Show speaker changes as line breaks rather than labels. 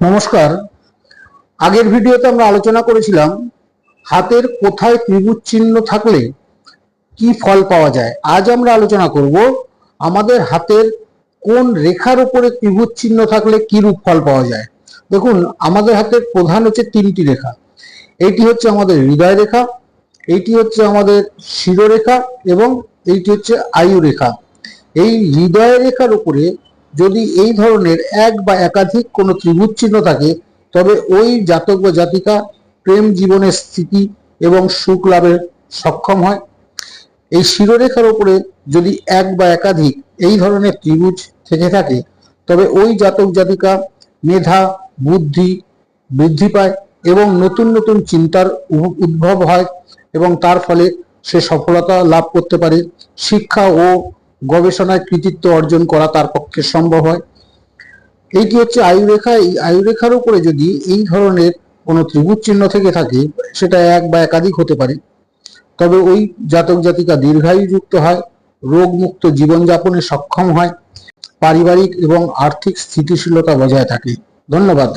নমস্কার। আগের ভিডিওতে আমরা আলোচনা করেছিলাম হাতের কোথায় ত্রিভুজ চিহ্ন থাকলে কি ফল পাওয়া যায়। আজ আমরা আলোচনা করব আমাদের হাতের কোন রেখার উপরে ত্রিভুজ চিহ্ন থাকলে কি রূপ ফল পাওয়া যায়। দেখুন, আমাদের হাতের প্রধান হচ্ছে তিনটি রেখা। এইটি হচ্ছে আমাদের হৃদয় রেখা, এইটি হচ্ছে আমাদের শিরোরেখা এবং এইটি হচ্ছে আয়ু রেখা। এই হৃদয় রেখার উপরে যদি এই ধরনের এক বা একাধিক কোনো ত্রিভুজ চিহ্ন থাকে, তবে ওই জাতক বা জাতিকা প্রেম জীবনের স্থিতি এবং সুখ লাভের সক্ষম হয়। এই শিরোরেখার উপরে যদি এক বা একাধিক এই ধরনের ত্রিভুজ থেকে থাকে, তবে ওই জাতক, জাতিকা মেধা, বুদ্ধি বৃদ্ধি পায় এবং নতুন নতুন চিন্তার উদ্ভব হয় এবং তার ফলে সে সফলতা লাভ করতে পারে। শিক্ষা ও গবেষণায় কৃতিত্ব অর্জন করা তার পক্ষে সম্ভব হয়। এইটি হচ্ছে আয়ুরেখা। এই আয়ুরেখার উপরে যদি এই ধরনের কোনো ত্রিভুজ চিহ্ন থেকে থাকে, সেটা এক বা একাধিক হতে পারে। তবে ওই জাতক জাতিকা দীর্ঘায়ুযুক্ত হয়, রোগমুক্ত জীবনযাপনে সক্ষম হয়, পারিবারিক এবং আর্থিক স্থিতিশীলতা বজায় থাকে। ধন্যবাদ।